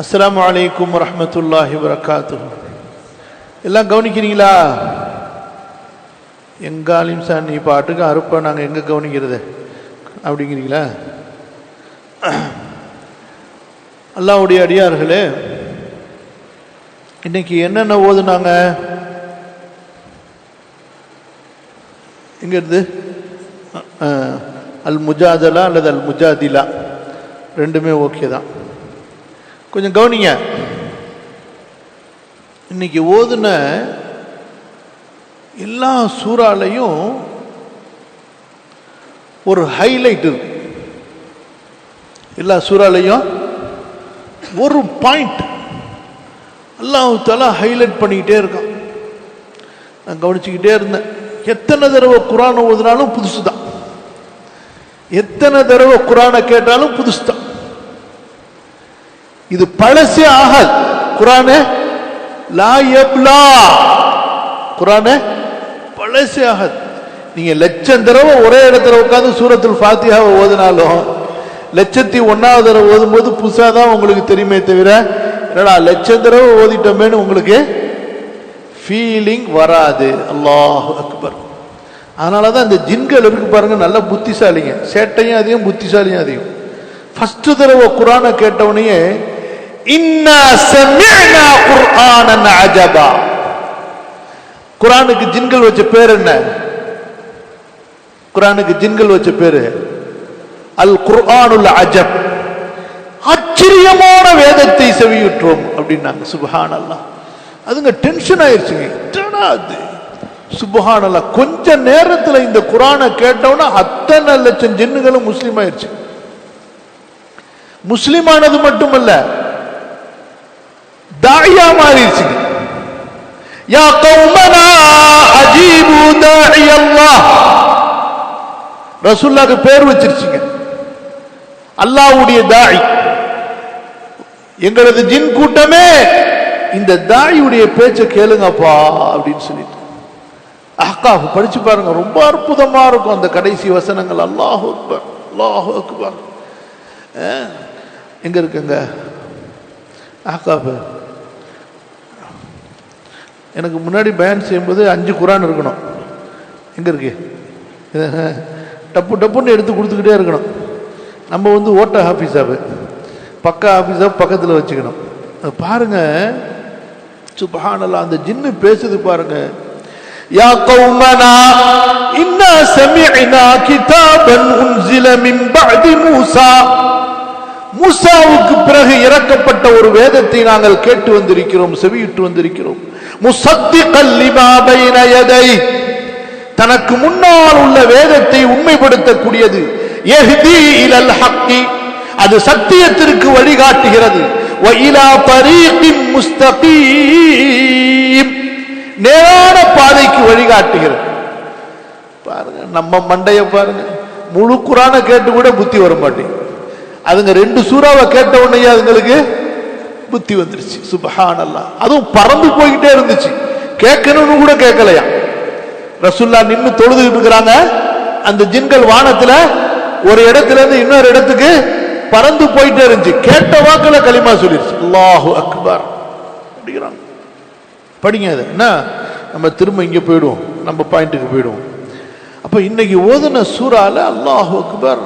அஸ்லாம் அலைக்கும் வரமத்துல்லாஹி வரகாத்து எல்லாம் கவனிக்கிறீங்களா? எங்காலையும் சார் நீ பாட்டுக்கு அறுப்பேன் நாங்கள் எங்கே கவனிக்கிறது? அப்படிங்கிறீங்களா? அல்லாவுடைய அடியார்களே இன்னைக்கு என்னென்ன ஓதுனாங்க? எங்க அல் முஜாதலா அல்லது அல் முஜாதிலா ரெண்டுமே ஓகே தான். கொஞ்சம் கவனிங்க. இன்னைக்கு ஓதுன எல்லா சூறாலையும் ஒரு ஹைலைட் இருக்கு. எல்லா சூறாலையும் ஒரு பாயிண்ட் அல்லாஹால ஹைலைட் பண்ணிக்கிட்டே இருக்கான். நான் கவனிச்சுக்கிட்டே இருந்தேன். எத்தனை தடவை குரானை ஓதுனாலும் புதுசு தான் எத்தனை தடவை குரானை கேட்டாலும் புதுசு இது பழசே ஆகாது. குரானே லா யப்லா. குரானே பழசே ஆகாது. நீங்க லட்சம் தடவை ஒரே இடத்துல உட்காந்து சூரத்துல் ஃபாத்தியாவை ஓதினாலும் லட்சத்தி ஒன்னாவது தடவை ஓதும்போது புதுசாக தான் உங்களுக்கு தெரியுமே தவிர என்னடா லட்சம் தடவை ஓதிட்டோமேன்னு உங்களுக்கு ஃபீலிங் வராது. அல்லாஹ் அக்பர். அதனால தான் இந்த ஜின்கள் இருக்கு பாருங்க நல்ல புத்திசாலிங்க. சேட்டையும் அதிகம் புத்திசாலியும் அதிகம். ஃபஸ்ட்டு தடவை குரானை கேட்டவனையே இன்னா சமிஅனா குர்ஆனன் அஜபா குரானுக்கு ஜின்கள் வச்ச பேர் என்ன? குரானுக்கு ஜின்கள் வச்ச பேரு அல் குர்ஆனுல் அஜப். ஆச்சரியமான வேதத்தை செவியுற்றோம் அப்படின்னாங்க. சுபஹான் அல்லா அதுங்க டென்ஷன் ஆயிடுச்சுங்க என்னடா அது சுபஹான் அல்லா கொஞ்ச நேரத்துல இந்த குரானை கேட்டோன்னா அத்தனை லட்சம் ஜின்னுகளும் முஸ்லீம் ஆயிருச்சு. முஸ்லீம் ஆனது மட்டுமல்ல தாயா மாறிடுச்சு யா கௌமனா அஜீபு தாஇ அல்லாஹ் ரசூல்லாக்கு பேர் வச்சிருச்சுங்க. அல்லாஹ்வுடைய தாய். எங்களது ஜின் கூட்டமே இந்த தாயுடைய பேச்சை கேளுங்கப்பா அப்படின்னு சொல்லிட்டு. அக்கா படிச்சு பாருங்க ரொம்ப அற்புதமா இருக்கும் அந்த கடைசி வசனங்கள். அல்லாஹ் அக்பர் அல்லாஹ் அக்பர். எங்க இருக்குங்க? அஹ்காஃப். எனக்கு முன்னாடி பயன் செய்யும்போது அஞ்சு குரான் இருக்கணும். எங்கே இருக்கு? டப்பு டப்புன்னு எடுத்து கொடுத்துக்கிட்டே இருக்கணும். நம்ம வந்து ஓட்ட ஆஃபீஸாக பக்கா ஆஃபீஸாக பக்கத்தில் வச்சுக்கணும். அது பாருங்க. சுபஹானல்லாஹ் அந்த ஜின்னு பேசுது பாருங்க. யா கௌமனா இன்னா சமிஅனா கிதாபன் உன்சில மின் பஅதி மூசா. மூசாவுக்கு பிறகு இறக்கப்பட்ட ஒரு வேதத்தை நாங்கள் கேட்டு வந்திருக்கிறோம் செவியிட்டு வந்திருக்கிறோம். தனக்கு முன்னால் உள்ள வேதத்தை உண்மைப்படுத்தக்கூடியது. அது சத்தியத்திற்கு வழிகாட்டுகிறது. நேரான பாதைக்கு வழிகாட்டுகிறது. பாருங்க நம்ம மண்டைய பாருங்க. முழு குரானை கேட்டு கூட புத்தி வர மாட்டேங்குது அதுங்க ரெண்டு சூறாவை கேட்ட உடனே அதுங்களுக்கு புத்தி வந்துருச்சு. சுபஹான் அதுவும் பறந்து போய்கிட்டே இருந்துச்சு. கேட்கணும்னு கூட கேட்கலையா? ரசுல்லா நின்று தொழுதுகிட்டு இருக்கிறாங்க. அந்த ஜின்கள் வானத்துல ஒரு இடத்துல இருந்து இன்னொரு இடத்துக்கு பறந்து போயிட்டே இருந்துச்சு. கேட்ட வாக்குல களிமா சொல்லிருச்சு. அல்லாஹு அக்பர். அப்படிங்கிறாங்க. படிங்க அது. என்ன? நம்ம திரும்ப இங்கே போயிடுவோம். நம்ம பாயிண்ட்டுக்கு போயிடுவோம். அப்போ இன்னைக்கு ஓதுன சூறால அல்லாஹு அக்பர்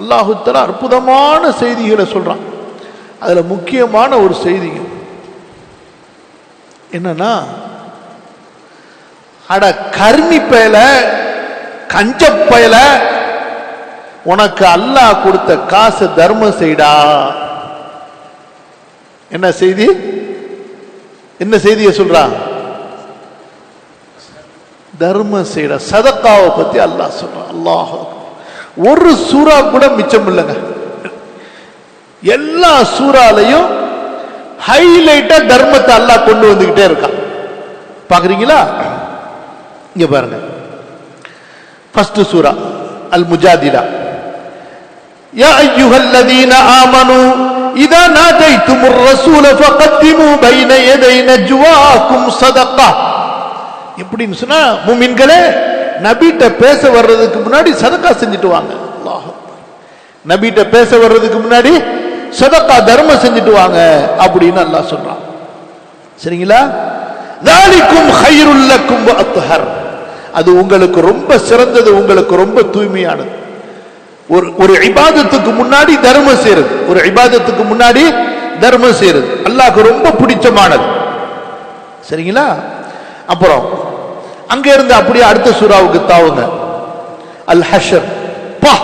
அல்லாஹு தலா அற்புதமான செய்திகளை சொல்றான். அதுல முக்கியமான ஒரு செய்திங்க. என்னன்னா அட கர்மி பயல கஞ்ச பயல உனக்கு அல்லாஹ் கொடுத்த காசு தர்மம் செய்டா. என்ன செய்தி? என்ன செய்தியை சொல்றான் தர்மம் செய்யற சதக்காவை பத்தி அல்லாஹ் சொல்றான். அல்லாஹ் ஒரு சூறா கூட மிச்சம் இல்லைங்க. எல்லா சூறாலையும் ஹைலைட்டா தர்மத்தை அல்லா கொண்டு வந்துகிட்டே இருக்கான். பாக்குறீங்களா? இங்க பாருங்க. ஃபர்ஸ்ட் சூரா அல் முஜாதிலா யா ஐயுஹல்லதீன ஆமனு இதா நாதைத்தும் ரசூல ஃபகத்திமு பைன யதை நஜ்வாக்கும் சதகா எப்படின்னு சொன்னா முமின்களே நபிட்ட பேச வர்றதுக்கு முன்னாடி சதக்கா செஞ்சுட்டு வாங்க. அல்லாஹ் நபிட்ட பேச வர்றதுக்கு முன்னாடி சதக்கா தர்மம் செஞ்சுட்டு வாங்க அப்படின்னு அல்லாஹ் சொல்றான். சரிங்களா? தாலிக்கும் ஹைருல்லக்கும் அத்துஹர் அது உங்களுக்கு ரொம்ப சிறந்தது உங்களுக்கு ரொம்ப தூய்மையானது. ஒரு ஒரு இபாதத்துக்கு முன்னாடி தர்மம் செய்யறது. ஒரு இபாதத்துக்கு முன்னாடி தர்மம் செய்யறது. அல்லாஹ்க்கு ரொம்ப பிடிச்சமானது. சரிங்களா? அப்புறம் அங்க இருந்து அப்படியே அடுத்த சூறாவுக்கு தாவுங்க. அல் ஹஷர் பா!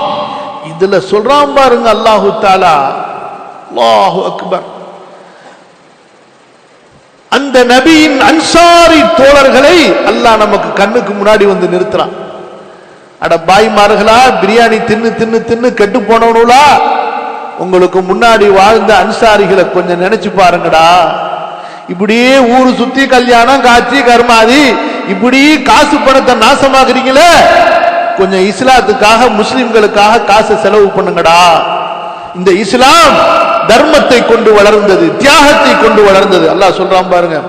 இதுல சொல்றான் பாருங்க அல்லாஹு தாலா அல்லாஹு அக்பர். அந்த நபியின் அன்சாரி தோழர்களை அல்லாஹ் நமக்கு கண்ணுக்கு முன்னாடி வந்து நிறுத்துறான். அட பாய்மார்களா பிரியாணி தின்னு தின்னு தின்னு கெட்டு போனவனுலா? உங்களுக்கு முன்னாடி வாழ்ந்த அன்சாரிகளை கொஞ்சம் நினைச்சு பாருங்கடா. இப்படியே ஊரு சுத்தி கல்யாணம் காட்சி கர்மாதி இப்படி காசு பணத்தை நாசமாக்குறீங்களே? கொஞ்சம் இஸ்லாத்துக்காக முஸ்லிம்களுக்காக காசை செலவு பண்ணுங்கடா. இந்த இஸ்லாம் தர்மத்தை கொண்டு வளர்ந்தது தியாகத்தை கொண்டு வளர்ந்தது அல்லாஹ் சொல்றான் பாருங்க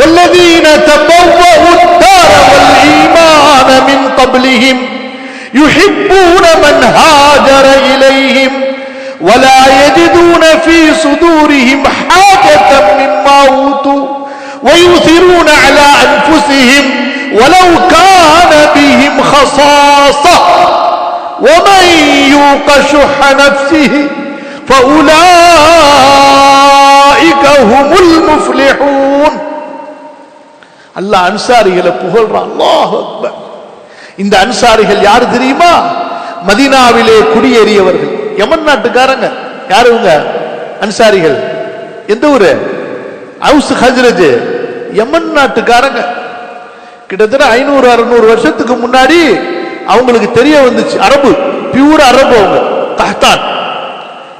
والذين تبوأوا الدار والإيمان من قبلهم يحبون من هاجر إليهم ولا يجدون في صدورهم حاجة مما أوتوا ويؤثرون على أنفسهم ولو كان بهم خصاصة ومن يوق شح نفسه فأولئك هم المفلحون அல்லாஹ் அன்சாரிகளை புகழ்றான். அல்லாஹ் இந்த அன்சாரிகள் யாரு தெரியுமா? மதீனாவிலே குடியேறியவர்கள். யமன் நாட்டுக்காரங்க. யாரு அன்சாரிகள். எந்த ஊரு? Aws Khazraj. யமன் நாட்டுக்காரங்க. கிட்டத்தட்ட ஐநூறு அறுநூறு வருஷத்துக்கு முன்னாடி அவங்களுக்கு தெரிய வந்துச்சு. அரபு. பியூர் அரபு அவங்க. கஹ்தான்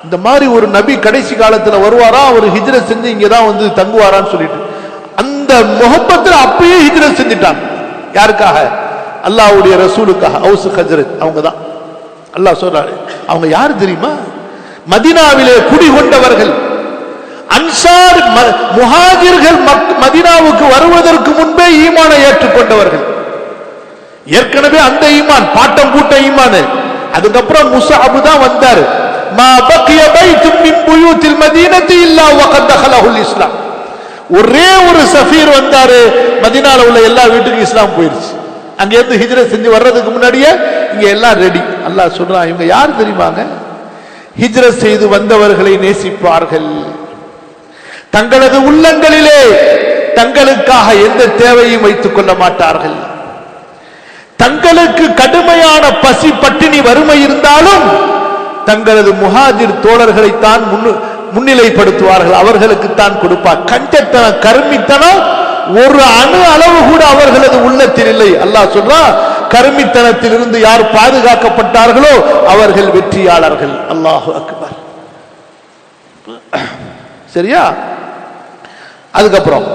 இந்த மாதிரி ஒரு நபி கடைசி காலத்துல வருவாரா? அவர் ஹிஜ்ரத் செஞ்சு இங்கே தான் வந்து தங்குவாரான்னு சொல்லிட்டு. அந்த முகப்பத்தில் அப்பயே ஹிஜ்ரத் செஞ்சுட்டாங்க யாருக்காக? அல்லாஹ்வுடைய ரசூலுக்காக. ஹவுஸ் ஹஜ்ரத். அவங்க தான் அல்லாஹ் சொல்றாரு. அவங்க யாரு தெரியுமா? மதீனாவிலே குடிகொண்டவர்கள். அன்சார் ம- முஹாஜிர்கள் மக்- வருவதற்கு முன்பே ஈமானை ஏற்றுக்கொண்டவர்கள். ஏற்கனவே அந்த ஈமான் பாட்டம் பூட்ட ஈமான். அதுக்கப்புறம் முசாபு தான் வந்தாரு. மா பக்கிய பைத்தும் மின் புயூத்தில் மதீனத்தி இல்லா வகத் தஹலஹுல் இஸ்லாம் ஒரே ஒரு சஃபீர் வந்தாரு. மதினால உள்ள எல்லா வீட்டுக்கும் இஸ்லாம் போயிருச்சு. அங்க இருந்து ஹிஜ்ரத் செஞ்சு வர்றதுக்கு முன்னாடியே இங்க எல்லாம் ரெடி அல்லா சொல்றான் இவங்க யார் தெரியுமாங்க? ஹிஜ்ரத் செய்து வந்தவர்களை நேசிப்பார்கள். தங்களது உள்ளங்களிலே தங்களுக்காக எந்த தேவையும் வைத்துக் கொள்ள மாட்டார்கள். தங்களுக்கு கடுமையான பசி பட்டினி வறுமை இருந்தாலும் தங்களது முஹாஜிர் தோழர்களைத்தான் முன்னிலைப்படுத்துவார்கள். அவர்களுக்கு தான் கொடுப்பார். கஞ்சத்தனம் கருமித்தனம் ஒரு அணு அளவு கூட அவர்களது உள்ளத்தில் இல்லை. அல்லாஹ் சொல்றா கருமித்தனத்திலிருந்து யார் பாதுகாக்கப்பட்டார்களோ அவர்கள் வெற்றியாளர்கள். அல்லாஹு அக்பர். சரியா? அதுக்கப்புறம்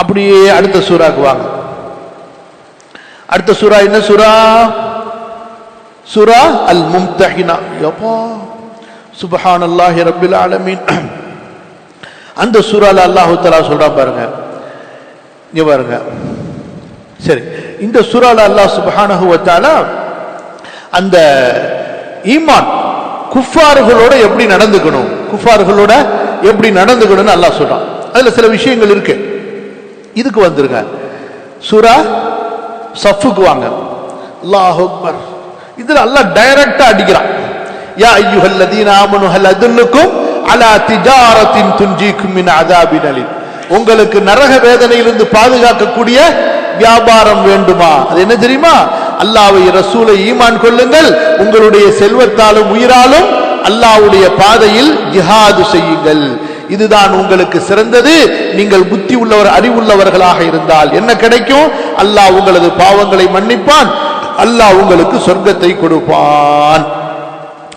அப்படியே அடுத்த சூறாக்கு வாங்க. அடுத்த சூறா என்ன சூறா? சுரா அல் மும்தஹினா எப்பா சுபஹான் அல்லாஹி ரபில் ஆலமீன் அந்த சூறால அல்லாஹு தலா சொல்றான் பாருங்க. இங்க பாருங்க. சரி. இந்த சூறால அல்லாஹ் சுபஹானஹு வ அந்த ஈமான் குஃபார்களோட எப்படி நடந்துக்கணும்? குஃபார்களோட எப்படி நடந்துக்கணும்னு அல்லாஹ் சொல்றான். அதுல சில விஷயங்கள் இருக்கு. இதுக்கு வந்துருங்க. சுரா சஃபுக்கு வாங்க. அல்லாஹ் அக்பர் இதுல அல்லாஹ் டைரக்டா அடிக்கிறான். யா அய்யுஹல்லதீன ஆமனு ஹல் அதுல்லுக்கும் அலா திஜாரத்தின் துஞ்சிக்கும் மின் அதாபின் அலி உங்களுக்கு நரக வேதனையிலிருந்து பாதுகாக்கக்கூடிய வியாபாரம் வேண்டுமா? அது என்ன தெரியுமா? அல்லாவை ரசூலை ஈமான் கொள்ளுங்கள். உங்களுடைய செல்வத்தாலும் உயிராலும் அல்லாஹ்வுடைய பாதையில் ஜிஹாது செய்யுங்கள். இதுதான் உங்களுக்கு சிறந்தது. நீங்கள் புத்தி உள்ளவர் அறிவுள்ளவர்களாக இருந்தால் என்ன கிடைக்கும்? அல்லாஹ் உங்களது பாவங்களை மன்னிப்பான். அல்லாஹ் உங்களுக்கு சொர்க்கத்தை கொடுப்பான்.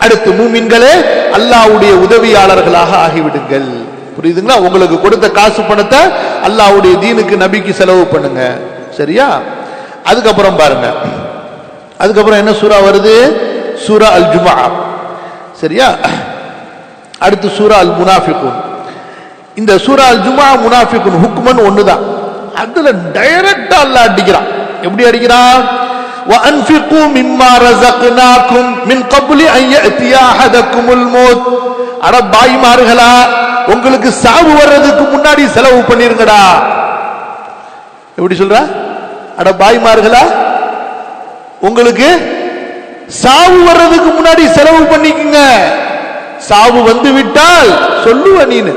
அடுத்து மூமின்களே அல்லாஹ்வுடைய உதவியாளர்களாக ஆகிவிடுங்கள். புரியுதுங்களா? உங்களுக்கு கொடுத்த காசு பணத்தை அல்லாவுடைய தீனுக்கு நபிக்கு செலவு பண்ணுங்க. சரியா? அதுக்கப்புறம் பாருங்க. அதுக்கப்புறம் என்ன சூரா வருது? சூரா அல் ஜுமா சரியா? அடுத்து சூரா அல் முனாஃபிகுன் இந்த சூரா அல் ஜுமா முனாஃபிகுன் ஹுக்மன் தான் அதில் டைரெக்டாக அல்லாஹ் அடிக்கிறான். எப்படி அடிக்கிறான்? وأنفقوا مما رزقناكم من قبل أن يأتي أحدكم الموت அட பாய்மார்களா உங்களுக்கு சாவு வர்றதுக்கு முன்னாடி செலவு பண்ணிருங்கடா எப்படி சொல்ற அட பாய்மார்களா உங்களுக்கு சாவு வர்றதுக்கு முன்னாடி செலவு பண்ணிக்கங்க சாவு வந்து விட்டால் சொல்லுவ நீனு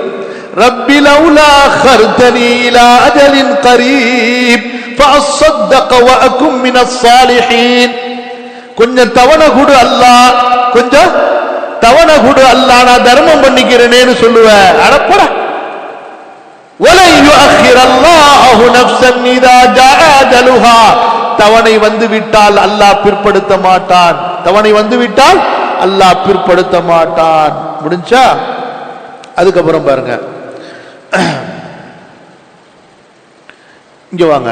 ரப்பி லவுலா خرتني الى கொஞ்சம் தவணை கொடு அல்லா. கொஞ்சம் தவணை கொடு அல்லா. நான் தர்மம் பண்ணிக்கிறேனேன்னு சொல்லுவேன் அடப்பட தவணை வந்து விட்டால் அல்லாஹ் பிற்படுத்த மாட்டான். தவணை வந்து விட்டால் அல்லாஹ் பிற்படுத்த மாட்டான். முடிஞ்சா? அதுக்கப்புறம் பாருங்க. இங்க வாங்க.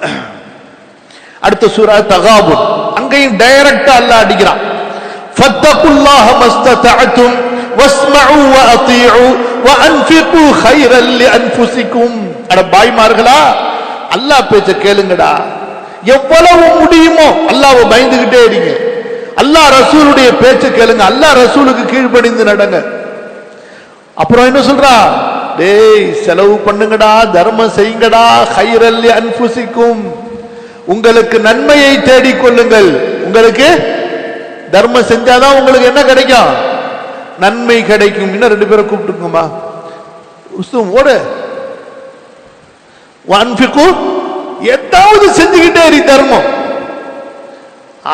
அடுத்த சூரா தகாபு அங்கேயும் டைரக்டா அல்லாஹ் அடிக்கிறான். ஃபத்தகுல்லாஹ மஸ்ததஅதும் வஸ்மஉ வஅதீஉ வஅன்ஃபிகு கைரல் லிஅன்ஃபுசிகும் அட பாய்மார்களா அல்லாஹ் பேச்ச கேளுங்கடா. எவ்வளவு முடியுமோ அல்லாஹ்வை பயந்துகிட்டே இருங்க. அல்லாஹ் ரசூலுடைய பேச்ச கேளுங்க. அல்லாஹ் ரசூலுக்கு கீழ்ப்படிந்து நடங்க. அப்புறம் என்ன சொல்றா? டேய் செலவு பண்ணுங்கடா தர்மம் செய்யுங்கடா ஹைரல்லி அன்புசிக்கும். உங்களுக்கு நன்மையை தேடிக் கொள்ளுங்கள். உங்களுக்கு தர்மம் செஞ்சாதான் உங்களுக்கு என்ன கிடைக்கும்? நன்மை கிடைக்கும். இன்னும் ரெண்டு பேரை கூப்பிட்டுக்குமா உஸ்தும் ஓடு. அன்பிக்கும் ஏதாவது செஞ்சுக்கிட்டே இரு தர்மம்.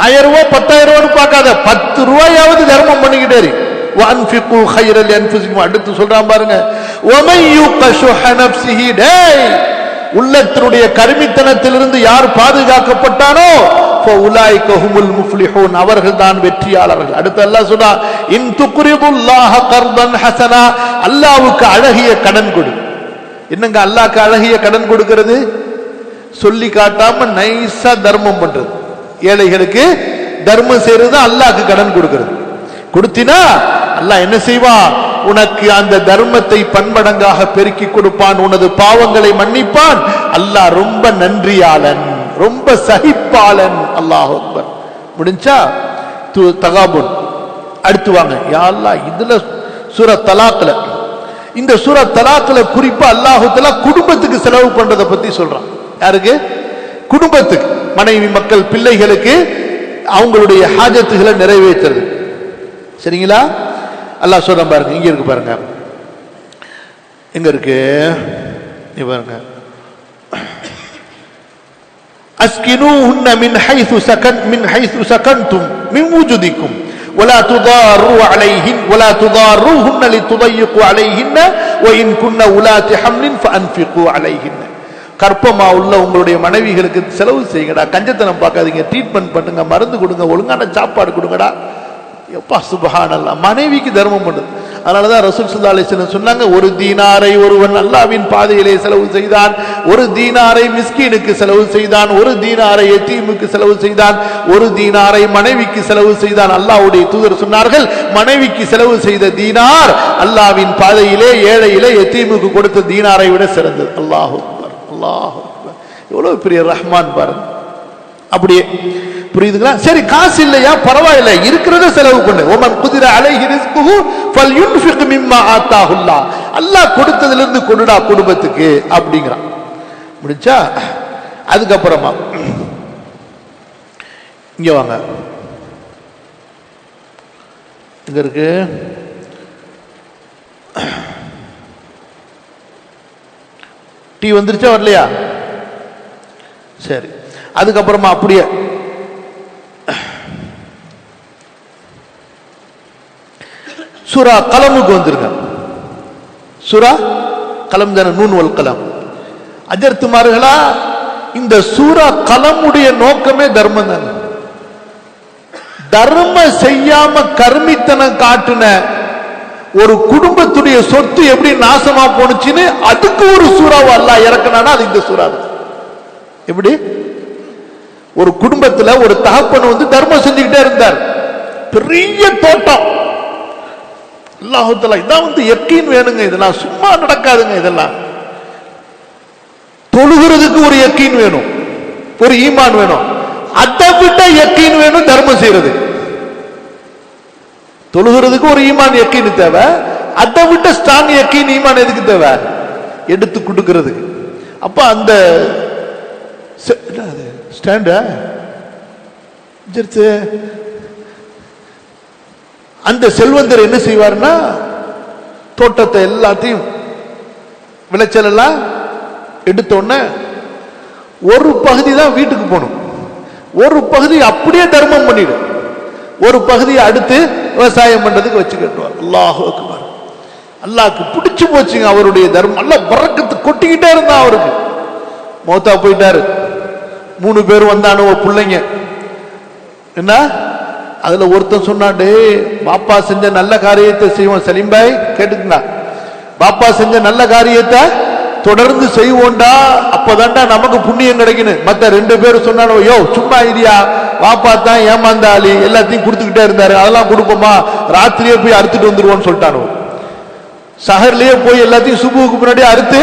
ஆயிரம் ரூபாய் பத்தாயிரம் ரூபான்னு பார்க்காத. பத்து ரூபாயாவது தர்மம் பண்ணிக்கிட்டே இரு. வான்பிக்கு ஹைரல் என்ஃபிசிக்கும் அடுத்து சொல்றான் பாருங்க. ஒமையு கஷு ஹனப்சிஹி டேய் உள்ளத்தினுடைய கருமித்தனத்திலிருந்து யார் பாதுகாக்கப்பட்டானோ அவர்கள் தான் வெற்றியாளர்கள். அடுத்து அல்லாஹ் சொன்னா இன் துக்ரிதுல்லாஹ கர்தன் ஹசனா. அல்லாவுக்கு அழகிய கடன் கொடு. என்னங்க அல்லாஹ்க்கு அழகிய கடன் கொடுக்கிறது? சொல்லி காட்டாம நைஸா தர்மம் பண்றது. ஏழைகளுக்கு தர்மம் செய்யறது அல்லாஹ்க்கு கடன் கொடுக்கிறது. கொடுத்தினா அல்லாஹ் என்ன செய்வா? உனக்கு அந்த தர்மத்தை பன்மடங்காக பெருக்கி கொடுப்பான் உனது பாவங்களை மன்னிப்பான். அல்லாஹ் ரொம்ப நன்றியாளன் ரொம்ப சகிப்பாளன். அல்லாஹ் முடிஞ்சா தகாபுன். அடுத்து வாங்க. யாழ்லா இதுல சூர தலாக்கில் இந்த சூர தலாக்கில் குறிப்பா அல்லாஹுத்தலா குடும்பத்துக்கு செலவு பண்றதை பத்தி சொல்றான். யாருக்கு? குடும்பத்துக்கு. மனைவி மக்கள் பிள்ளைகளுக்கு அவங்களுடைய ஹாஜத்துகளை நிறைவேற்றுறது. சரிங்களா? அல்லாஹ் சொல்றான் பாருங்க இங்க இருக்கு பாருங்க எங்க இருக்கு இங்க பாருங்க أسكنوهن من حيث سكن من حيث سكنتم من وجودكم ولا تضاروا عليهن ولا تضاروهن لتضيقوا عليهن وإن كن أولات حمل فأنفقوا عليهن கற்பமா உள்ள உங்களுடைய மனைவிகளுக்கு செலவு செய்யுங்கடா கஞ்சத்தனம் பார்க்காதீங்க ட்ரீட்மெண்ட் பண்ணுங்க மருந்து கொடுங்க ஒழுங்கான சாப்பாடு கொடுங்கடா எப்பா சுபஹானல்லா. மனைவிக்கு தர்மம் பண்ணுது. அதனாலதான் ரசூல் சுல்லா அலிஸ்லம் சொன்னாங்க ஒரு தீனாரை ஒருவன் அல்லாவின் பாதையிலே செலவு செய்தான் ஒரு தீனாரை மிஸ்கீனுக்கு செலவு செய்தான் ஒரு தீனாரை எத்தீமுக்கு செலவு செய்தான் ஒரு தீனாரை மனைவிக்கு செலவு செய்தான். அல்லாவுடைய தூதர் சொன்னார்கள் மனைவிக்கு செலவு செய்த தீனார் அல்லாவின் பாதையிலே ஏழையிலே எத்தீமுக்கு கொடுத்த தீனாரை விட சிறந்தது. அல்லாஹ் அல்லாஹ் எவ்வளவு பெரிய ரஹ்மான் பாருங்க. அப்படியே புரியுதுங்களா? சரி காசு இல்லையா? பரவாயில்ல. இருக்கிறத செலவு பண்ணு. ஒமன் குதிர அலைஹி ரிஸ்குஹு ஃபல்யுன்ஃபிக் மிம்மா ஆத்தாஹுல்லா அல்லாஹ் கொடுத்ததுல இருந்து கொடுடா குடும்பத்துக்கு அப்படிங்கிறான். முடிஞ்சா? அதுக்கப்புறமா. இங்க வாங்க. இங்க இருக்கு? டீ வந்துருச்சா வரலையா? சரி. அதுக்கப்புறமா அப்படியே சுறா கலமுக்கு வந்துருங்க சுறா கலம் தானே நூன் வல் கலம். அஜர்த்துமார்களா இந்த சூரா கலமுடைய நோக்கமே தர்மம் தானே. தர்மம் செய்யாம கர்மித்தனம் காட்டுன ஒரு குடும்பத்துடைய சொத்து எப்படி நாசமா போனுச்சுன்னு அதுக்கு ஒரு சூறாவை அல்ல இறக்குனானா அது இந்த சூறா எப்படி? ஒரு குடும்பத்துல ஒரு தகப்பன் வந்து தர்மம் செஞ்சுக்கிட்டே இருந்தார். பெரிய தோட்டம். அல்லாஹுத்தலா இதான் வந்து எக்கீன் வேணுங்க. இதெல்லாம் சும்மா நடக்காதுங்க இதெல்லாம். தொழுகிறதுக்கு ஒரு எக்கீன் வேணும். ஒரு ஈமான் வேணும். அதை விட எக்கீன் வேணும் தர்மம் செய்யறது. தொழுகிறதுக்கு ஒரு ஈமான் எக்கீன் தேவை. அதை விட்ட ஸ்ட்ராங் எக்கீன் ஈமான் எதுக்கு தேவை? எடுத்து கொடுக்கிறது. அப்ப அந்த செ- ஸ்டாண்டா அந்த செல்வந்தர் என்ன செய்வார்னா தோட்டத்தை எல்லாத்தையும் விளைச்சல் எல்லாம் எடுத்தோடனே ஒரு பகுதி தான் வீட்டுக்கு போகணும். ஒரு பகுதி அப்படியே தர்மம் பண்ணிடும். ஒரு பகுதியை அடுத்து விவசாயம் பண்றதுக்கு வச்சு கட்டுவார் அல்லாஹ் அக்பர். அல்லாஹ்க்கு பிடிச்சு போச்சுங்க அவருடைய தர்மம். நல்லா பறக்கத்து கொட்டிக்கிட்டே இருந்தா அவருக்கு. மௌத்தா போயிட்டாரு. மூணு பேர் வந்தானுவ பிள்ளைங்க. என்ன? அதுல ஒருத்தன் சொன்னாண்டு பாப்பா செஞ்ச நல்ல காரியத்தை செய்வோம். சலீம்பாய் பாய் பாப்பா செஞ்ச நல்ல காரியத்தை தொடர்ந்து செய்வோண்டா அப்பதான்டா நமக்கு புண்ணியம் கிடைக்கணும் மத்த ரெண்டு பேரும் சொன்னானோ யோ சும்மா இல்லையா பாப்பா தான் ஏமாந்தாளி எல்லாத்தையும் கொடுத்துக்கிட்டே இருந்தாரு. அதெல்லாம் கொடுப்போமா? ராத்திரியே போய் அறுத்துட்டு வந்துருவோம்னு சொல்லிட்டானோ? சஹர்லயே போய் எல்லாத்தையும் சுபுவுக்கு முன்னாடி அறுத்து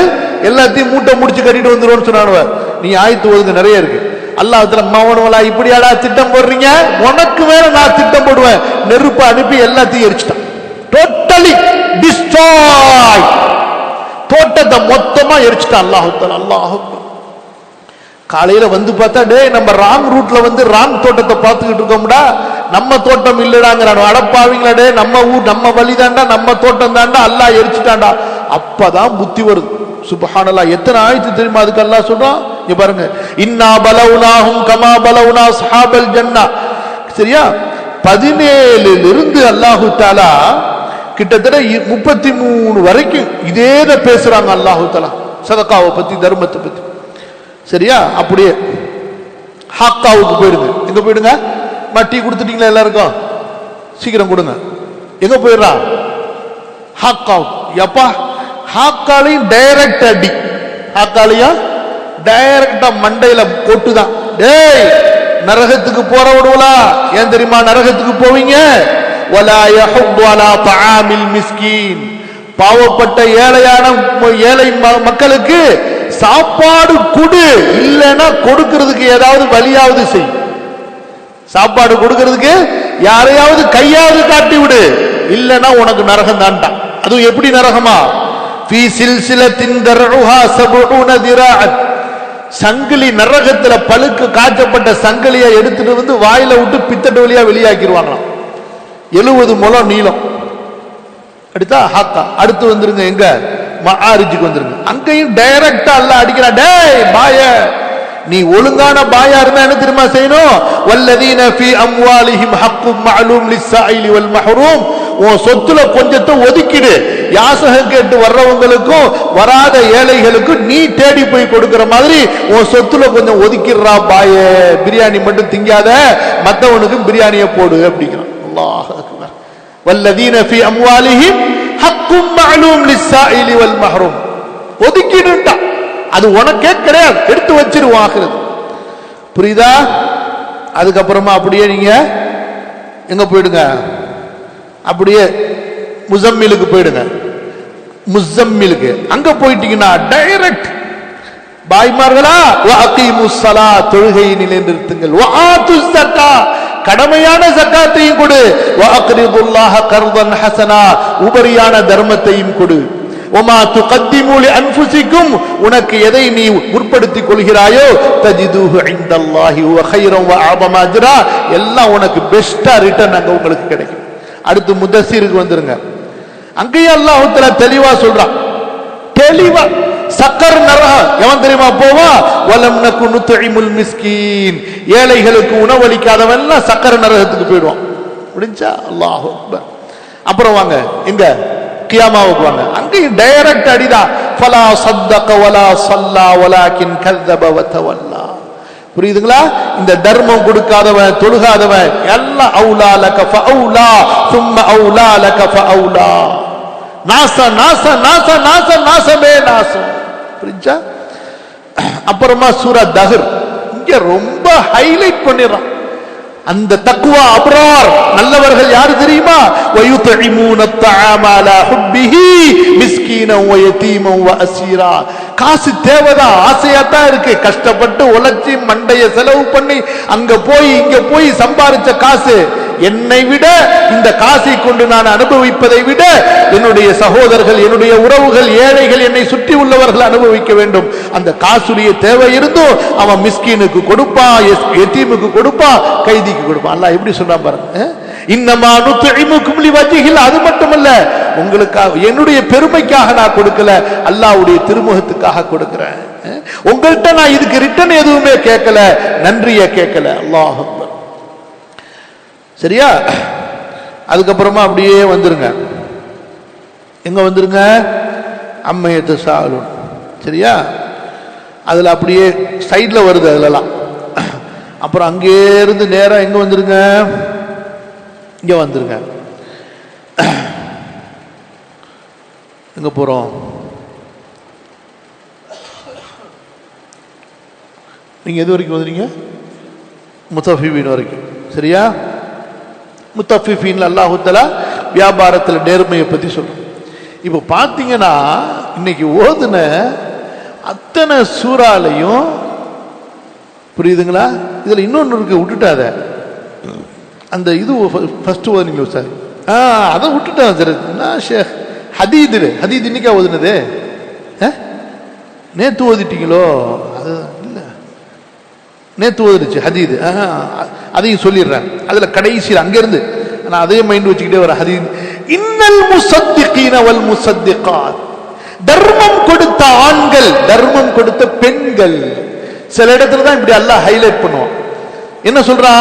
எல்லாத்தையும் மூட்டை முடிச்சு கட்டிட்டு வந்துருவோம்னு சொன்னானுவ. நீ ஆயத்து ஓதுங்க நிறைய இருக்கு. அல்லாஹ்த்துல மௌனவலா இப்படியாடா திட்டம் போடுறீங்க? உனக்கு வேற நான் திட்டம் போடுவேன். நெருப்பு அனுப்பி எல்லாத்தையும் எரிச்சிட்டான். டோட்டலி டிஸ்ட்ராய் தோட்டத்தை மொத்தமா எரிச்சிட்டான் அல்லாஹுத்தால அல்லாஹ் காலையில வந்து பார்த்தா டே நம்ம ராங் ரூட்ல வந்து ராங் தோட்டத்தை பார்த்துக்கிட்டு இருக்கோம்டா. நம்ம தோட்டம் இல்லடாங்கிறான். அடப்பாவீங்களா டே நம்ம ஊர் நம்ம வழி தாண்டா நம்ம தோட்டம் தாண்டா அல்லாஹ் எரிச்சிட்டாண்டா அப்பதான் புத்தி வருது. சுபஹானல்லா எத்தனை ஆயிடுச்சு தெரியுமா அதுக்கு அல்லாஹ் சொல்றான்? இங்க பாருங்க. இன்னா பலவுனாகும் கமா பலவுனா சஹாபல் ஜன்னா. சரியா? பதினேழுல இருந்து அல்லாஹு தாலா கிட்டத்தட்ட இ- முப்பத்தி மூணு வரைக்கும் இதேதான் பேசுறாங்க அல்லாஹு தாலா சதக்காவை பத்தி தர்மத்தை பத்தி. சரியா? அப்படியே ஹாக்காவுக்கு போயிடுங்க. எங்க போயிடுங்க? மட்டி டீ கொடுத்துட்டீங்களா எல்லாருக்கும்? சீக்கிரம் கொடுங்க. எங்க போயிடுறா? ஹாக்காவுக்கு. எப்பா ஹாக்காலையும் டைரக்ட் அடி. ஹாக்காலையும் டைரக்டா மண்டையில கொட்டுதான். டேய் நரகத்துக்கு போற விடுவலா ஏன் தெரியுமா நரகத்துக்கு போவீங்க? வலா யஹுப்பு அலா மிஸ்கீன். பாவப்பட்ட ஏழையான ஏழை ம- மக்களுக்கு சாப்பாடு கொடு. இல்லைன்னா கொடுக்கிறதுக்கு ஏதாவது வழியாவது செய். சாப்பாடு கொடுக்கிறதுக்கு யாரையாவது கையாவது காட்டி விடு. இல்லைன்னா உனக்கு நரகம் தான்டான் அதுவும் எப்படி நரகமா? ஃபீ சில்சிலத்தின் தர்ஹா சபூன திராஅன் சங்கிலி நரகத்துல பழுக்கு காய்ச்சப்பட்ட சங்கிலியை எடுத்துட்டு வந்து வாயில விட்டு பித்தட்டு வழியா வெளியாக்கிடுவாங்களாம். எழுபது முழம் நீளம். அடுத்தா ஹாக்கா. அடுத்து வந்துருங்க எங்க? மஆரிஜுக்கு வந்துருங்க. அங்கேயும் டைரக்டா அல்ல அடிக்கிறா டேய் பாய. நீ ஒழுங்கான பாயா இருந்தா என்ன தெரியுமா செய்யணும்? வல்லதீன ஃபி அம்வாலிஹிம் ஹக்கும் மஅலூம் லிஸ்ஸாயிலி வல் மஹ்ரூம் உன் சொத்துல கொஞ்சத்தை ஒதுக்கிடு. யாசகம் கேட்டு வர்றவங்களுக்கும் வராத ஏழைகளுக்கும் நீ தேடி போய் கொடுக்கிற மாதிரி உன் சொத்துல கொஞ்சம் ஒதுக்கிடுறா பாயே. பிரியாணி மட்டும் திங்காத மற்றவனுக்கும் பிரியாணியை போடு அப்படிங்கிறான். வல்லதீன ஃபி அம்வாலிஹி ஹக்கும் மஅலூம் லிஸ்ஸாயிலி வல் மஹ்ரூம். ஒதுக்கிடுண்டா அது உனக்கே கிடையாது. எடுத்து வச்சிருவோம் ஆகிறது புரியுதா? அதுக்கப்புறமா அப்படியே நீங்க எங்க போயிடுங்க? அப்படியே முசம்மிலுக்கு போயிடுங்க. முசம்மிலுக்கு அங்க போயிட்டீங்கன்னா டைரக்ட் பாய்மார்களா வஅகீமு ஸலா தொழுகையை நிலைநிறுத்துங்கள். வாத்து ஸக்கா கடமையான சக்காத்தையும் கொடு. வஅக்ரிதுல்லாஹ கர்தன் ஹசனா உபரியான தர்மத்தையும் கொடு. ஒமா மூலி அன்புசிக்கும் உனக்கு எதை நீ உட்படுத்திக் கொள்கிறாயோ தஜிதுஹு இந்தல்லாஹி ஹுவ கைரம் வ எல்லாம் உனக்கு பெஸ்டா ரிட்டர்ன் அங்க உங்களுக்கு கிடைக்கும். அடுத்து முதசீருக்கு வந்துருங்க. அங்கேயே அல்லாஹ் தெளிவா சொல்றான். தெளிவா. சக்கர் நரகம் எவன் தெரியுமா போவா? வலம் நக்கு நுத்தழிமுல் மிஸ்கீன். ஏழைகளுக்கு உணவளிக்காதவன் சக்கர நரகத்துக்கு போயிடுவான். முடிஞ்சா? அல்லாஹ் அப்புறம் வாங்க இங்க கியாமாவுக்கு வாங்க. அங்கேயும் டைரக்ட் அடிதா. ஃபலா சத்தக வலா சல்லா வலாக்கின் கذب வதவல்லா புரியுதுங்களா? இந்த தர்மம் கொடுக்காதவன் தொழுகாதவன் எல்லாம் அவுலா லக ஃபஅவுலா சும்ம அவுலா லக ஃபஅவுலா. நாசா நாசா நாசா நாசம் நாசமே நாசம். புரிஞ்சா? அப்புறமா சூரா தஹர். இங்க ரொம்ப ஹைலைட் பண்ணிடுறான். அந்த தக்குவா அப்ரார் நல்லவர்கள் யாரு தெரியுமா? வயுதஇமூன தஆம அலா ஹுப்பிஹி மிஸ்கீனன் வ யதீமன் அசீரா. காசு தேவைதான் ஆசையா தான் இருக்கு. கஷ்டப்பட்டு உழைச்சி மண்டைய செலவு பண்ணி அங்க போய் இங்க போய் சம்பாதிச்ச காசு. என்னை விட இந்த காசை கொண்டு நான் அனுபவிப்பதை விட என்னுடைய சகோதரர்கள் என்னுடைய உறவுகள் ஏழைகள் என்னை சுற்றி உள்ளவர்கள் அனுபவிக்க வேண்டும். அந்த காசுடைய தேவை இருந்தும் அவன் மிஸ்கினுக்கு கொடுப்பான் எத்தீமுக்கு கொடுப்பான் கைதிக்கு கொடுப்பான் அல்ல எப்படி சொல்றான் பாருங்க இன்னமா நுத்இமுக்கும் வஜிகள் அது மட்டுமல்ல உங்களுக்காக என்னுடைய பெருமைக்காக நான் கொடுக்கல அல்லாவுடைய திருமுகத்துக்காக கொடுக்கிறேன் உங்கள்கிட்ட நான் இதுக்கு ரிட்டர்ன் எதுவுமே கேட்கல நன்றியை கேட்கல. அல்லாஹ் அக்பர். சரியா? அதுக்கப்புறமா அப்படியே வந்துருங்க. எங்க வந்துருங்க? அம்மையத்து சாலும் சரியா? அதில் அப்படியே சைடில் வருது அதுலலாம். அப்புறம் அங்கே இருந்து எங்கே வந்துருங்க? இங்கே வந்துருங்க. எங்கே போகிறோம் நீங்கள் எது வரைக்கும் வந்துறீங்க வீடு வரைக்கும். சரியா? முத்தஃபிஃபின் அல்லாஹுத்தல வியாபாரத்தில் நேர்மையை பற்றி சொல்லும். இப்போ பார்த்தீங்கன்னா இன்னைக்கு ஓதுன அத்தனை சூறாலையும் புரியுதுங்களா? இதில் இன்னொன்று இருக்கு விட்டுட்டாத. அந்த இது ஃபர்ஸ்ட் ஓதுனீங்களோ சார். ஆ அதை விட்டுட்டேன் சார் நான் ஷேக்? ஹதீது ஹதீத் இன்னைக்கா ஓதுனது? நேற்று ஓதிட்டீங்களோ? அது நேற்று நேத்து ஹதீது. அதையும் சொல்லிடுறேன். அதுல கடைசியில் அங்கிருந்து நான் அதே மைண்ட் வச்சுக்கிட்டே வர ஹதீத். இன்னல் முசத்திகீன வல் முசத்திகாத். தர்மம் கொடுத்த ஆண்கள் தர்மம் கொடுத்த பெண்கள் சில இடத்துல தான் இப்படி எல்லாம் ஹைலைட் பண்ணுவான். என்ன சொல்றா?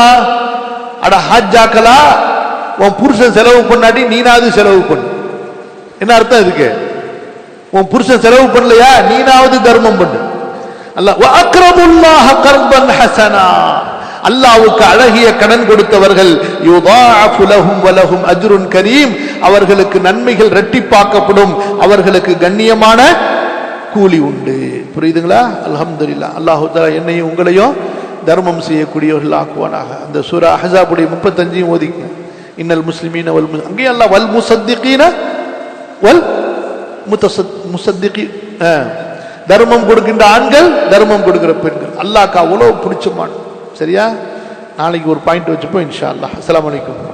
அட ஹாஜாக்கலா உன் புருஷன் செலவு பண்ணாட்டி நீனாவது செலவு பண்ணு. என்ன அர்த்தம் இருக்கு உன் புருஷன் செலவு பண்ணலையா நீனாவது தர்மம் பண்ணு. அல்லாஹ் அழகிய கடன் கொடுத்தவர்கள் யுதாஅஃபு அஜ்ருன் கரீம். அவர்களுக்கு நன்மைகள் ரெட்டிப்பாக்கப்படும் அவர்களுக்கு கண்ணியமான கூலி உண்டு. புரியுதுங்களா? அலமதுல்லா அல்லாஹு தஆலா என்னையும் உங்களையும் தர்மம் செய்யக்கூடியவர்கள் ஆக்குவானாக. அந்த சூரா அஹாபுடைய முப்பத்தஞ்சையும் ஓதிங்க இன்னல் முஸ்லிமீன வல் அங்கே அல்லா வல் முசத்திகீன வல் முத்தசத் முசத்திகி ஆ. தர்மம் கொடுக்கின்ற ஆண்கள் தர்மம் கொடுக்கிற பெண்கள். அல்லாக்கா அவ்வளோ பிடிச்சமான சரியா? நாளைக்கு ஒரு பாயிண்ட் வச்சுப்போம் இன்ஷா அல்லாஹ். அஸ்லாம் வலைக்கம்